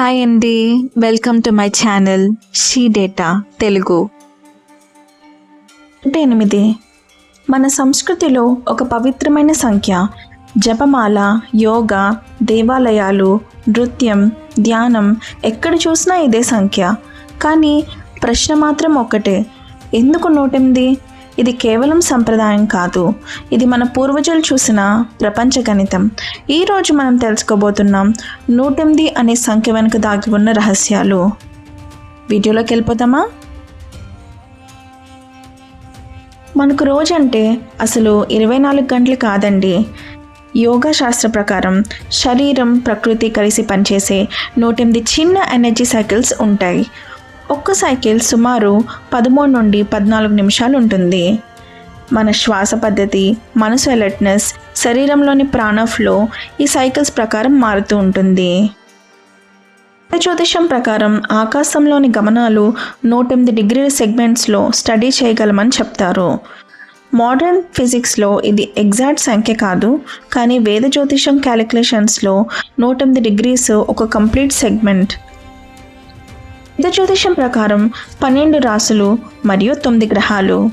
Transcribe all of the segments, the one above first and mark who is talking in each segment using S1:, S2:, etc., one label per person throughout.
S1: Hi అండి welcome to my channel she data Telugu
S2: ఎనిమిది. మన సంస్కృతిలో ఒక పవిత్రమైన సంఖ్య జపమాల యోగా దేవాలయాలు నృత్యం ధ్యానం ఎక్కడ చూసినా ఇదే సంఖ్య. కానీ ప్రశ్న మాత్రం ఒక్కటే ఎందుకు నూటెనిమిది? ఇది కేవలం సంప్రదాయం కాదు. ఇది మన పూర్వజులు చూసిన ప్రపంచ గణితం. ఈరోజు మనం తెలుసుకోబోతున్నాం నూటెనిమిది అనే సంఖ్య వెనుక దాగి ఉన్న రహస్యాలు. వీడియోలోకి వెళ్ళిపోతామా మనకు రోజు అంటే అసలు ఇరవై నాలుగు గంటలు కాదండి. యోగా శాస్త్ర ప్రకారం శరీరం ప్రకృతి కలిసి పనిచేసే నూటెనిమిది చిన్న ఎనర్జీ సైకిల్స్ ఉంటాయి. ఒక్క సైకిల్ సుమారు పదమూడు నుండి పద్నాలుగు నిమిషాలు ఉంటుంది. మన శ్వాస పద్ధతి మనసు అలర్ట్నెస్ శరీరంలోని ప్రాణఫ్లో ఈ సైకిల్స్ ప్రకారం మారుతూ ఉంటుంది. జ్యోతిషం ప్రకారం ఆకాశంలోని గమనాలు నూటెనిమిది డిగ్రీల సెగ్మెంట్స్లో స్టడీ చేయగలమని చెప్తారు. మోడర్న్ ఫిజిక్స్లో ఇది ఎగ్జాక్ట్ సంఖ్య కాదు కానీ వేద జ్యోతిషం క్యాలిక్యులేషన్స్లో నూటెనిమిది డిగ్రీస్ ఒక కంప్లీట్ సెగ్మెంట్. జ్యోతిషం ప్రకారం పన్నెండు రాసులు మరియు తొమ్మిది గ్రహాలు.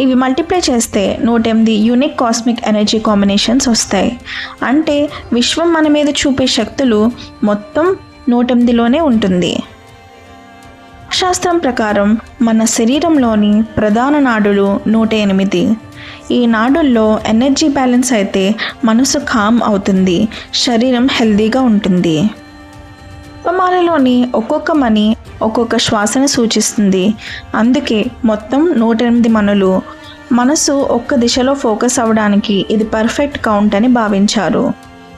S2: ఇవి మల్టిప్లై చేస్తే నూట ఎనిమిది యూనిక్ కాస్మిక్ ఎనర్జీ కాంబినేషన్స్ వస్తాయి. అంటే విశ్వం మన మీద చూపే శక్తులు మొత్తం నూట ఎనిమిదిలోనే ఉంటుంది. శాస్త్రం ప్రకారం మన శరీరంలోని ప్రధాన నాడులు నూట ఎనిమిది. ఈ నాడుల్లో ఎనర్జీ బ్యాలెన్స్ అయితే మనసు కామ్ అవుతుంది శరీరం హెల్దీగా ఉంటుంది. ఉపమాలలోని ఒక్కొక్క మని ఒక్కొక్క శ్వాసను సూచిస్తుంది. అందుకే మొత్తం నూట ఎనిమిది మనులు మనసు ఒక్క దిశలో ఫోకస్ అవ్వడానికి ఇది పర్ఫెక్ట్ కౌంట్ అని భావించారు.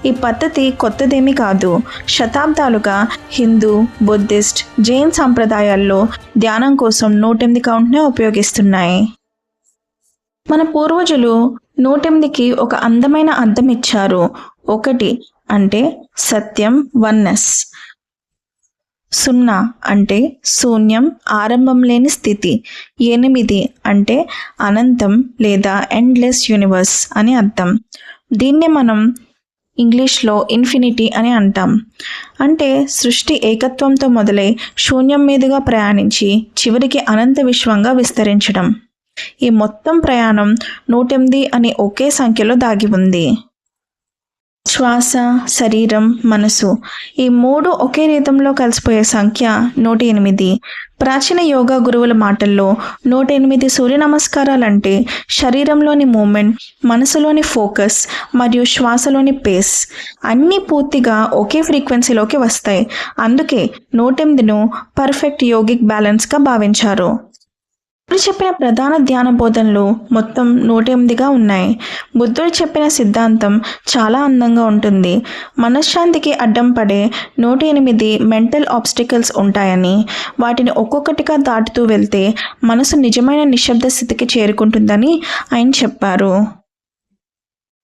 S2: ఈ పద్ధతి కొత్తదేమీ కాదు. శతాబ్దాలుగా హిందూ బుద్ధిస్ట్ జైన్ సంప్రదాయాల్లో ధ్యానం కోసం నూటెనిమిది కౌంట్నే ఉపయోగిస్తున్నాయి. మన పూర్వజులు నూటెనిమిదికి ఒక అందమైన అర్థం ఇచ్చారు. ఒకటి అంటే సత్యం వన్నెస్. సున్నా అంటే శూన్యం ఆరంభం లేని స్థితి. ఎనిమిది అంటే అనంతం లేదా ఎండ్లెస్ యూనివర్స్ అని అర్థం. దీన్నే మనం ఇంగ్లీష్లో ఇన్ఫినిటీ అని అంటాం. అంటే సృష్టి ఏకత్వంతో మొదలై శూన్యం మీదుగా ప్రయాణించి చివరికి అనంత విశ్వంగా విస్తరించడం. ఈ మొత్తం ప్రయాణం నూటెనిమిది అనే ఒకే సంఖ్యలో దాగి ఉంది. శ్వాస శరీరం మనసు ఈ మూడు ఒకే రీతంలో కలిసిపోయే సంఖ్య నూట ఎనిమిది ప్రాచీన యోగా గురువుల మాటల్లో నూట ఎనిమిది సూర్య నమస్కారాలంటే శరీరంలోని మూమెంట్ మనసులోని ఫోకస్ మరియు శ్వాసలోని పేస్ అన్నీ పూర్తిగా ఒకే ఫ్రీక్వెన్సీలోకి వస్తాయి. అందుకే నూట ఎనిమిదిను పర్ఫెక్ట్ యోగిక్ బ్యాలెన్స్గా భావించారు. బుద్ధుడు చెప్పిన ప్రధాన ధ్యాన బోధనలు మొత్తం నూట ఎనిమిదిగా ఉన్నాయి. బుద్ధుడు చెప్పిన సిద్ధాంతం చాలా అందంగా ఉంటుంది. మనశ్శాంతికి అడ్డం పడే నూట ఎనిమిది మెంటల్ ఆబ్స్టికల్స్ ఉంటాయని వాటిని ఒక్కొక్కటిగా దాటుతూ వెళ్తే మనసు నిజమైన నిశ్శబ్ద స్థితికి చేరుకుంటుందని ఆయన చెప్పారు.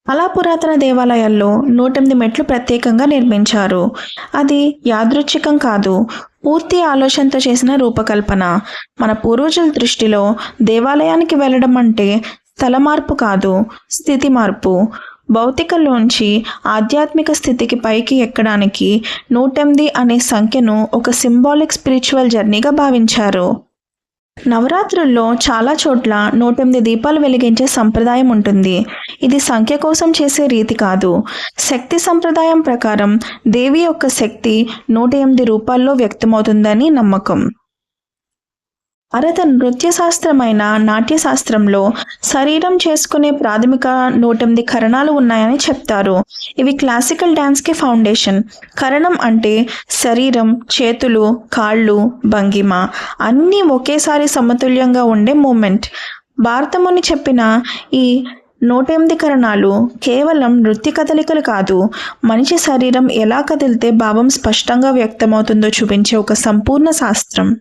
S2: అలా పురాతన దేవాలయాల్లో నూటెనిమిది మెట్లు ప్రత్యేకంగా నిర్మించారు. అది యాదృచ్ఛికం కాదు పూర్తి ఆలోచనతో చేసిన రూపకల్పన. మన పూర్వజుల దృష్టిలో దేవాలయానికి వెళ్ళడం అంటే స్థల మార్పు కాదు స్థితి మార్పు. భౌతికలోంచి ఆధ్యాత్మిక స్థితికి పైకి ఎక్కడానికి నూటెనిమిది అనే సంఖ్యను ఒక సింబాలిక్ స్పిరిచువల్ జర్నీగా భావించారు. నవరాత్రుల్లో చాలా చోట్ల నూటెనిమిది దీపాలు వెలిగించే సంప్రదాయం ఉంటుంది. ఇది సంఖ్య కోసం చేసే రీతి కాదు. శక్తి సంప్రదాయం ప్రకారం దేవి యొక్క శక్తి నూట ఎనిమిది రూపాల్లో వ్యక్తమవుతుందని నమ్మకం. భరత నృత్య శాస్త్రమైన నాట్యశాస్త్రంలో శరీరం చేసుకునే ప్రాథమిక నూటెనిమిది కరణాలు ఉన్నాయని చెప్తారు. ఇవి క్లాసికల్ డ్యాన్స్కి ఫౌండేషన్. కరణం అంటే శరీరం చేతులు కాళ్ళు భంగిమ. అన్నీ ఒకేసారి సమతుల్యంగా ఉండే మూమెంట్. భారతముని చెప్పిన ఈ నూట ఎనిమిది కరణాలు కేవలం నృత్య కదలికలు కాదు. మనిషి శరీరం ఎలా కదిలితే భావం స్పష్టంగా వ్యక్తమవుతుందో చూపించే ఒక సంపూర్ణ శాస్త్రం.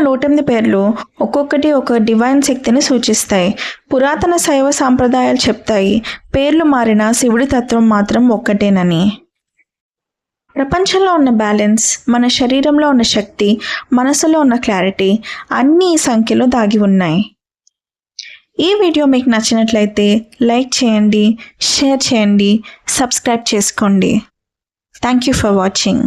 S2: నూటెనిమిది పేర్లు ఒక్కొక్కటి ఒక డివైన్ శక్తిని సూచిస్తాయి. పురాతన శైవ సాంప్రదాయాలు చెప్తాయి. పేర్లు మారిన శివుడి తత్వం మాత్రం ఒక్కటేనని. ప్రపంచంలో ఉన్న బ్యాలెన్స్ మన శరీరంలో ఉన్న శక్తి మనసులో ఉన్న క్లారిటీ అన్నీ ఈ సంఖ్యలో దాగి ఉన్నాయి. ఈ వీడియో మీకు నచ్చినట్లయితే లైక్ చేయండి షేర్ చేయండి సబ్స్క్రైబ్ చేసుకోండి. Thank you for watching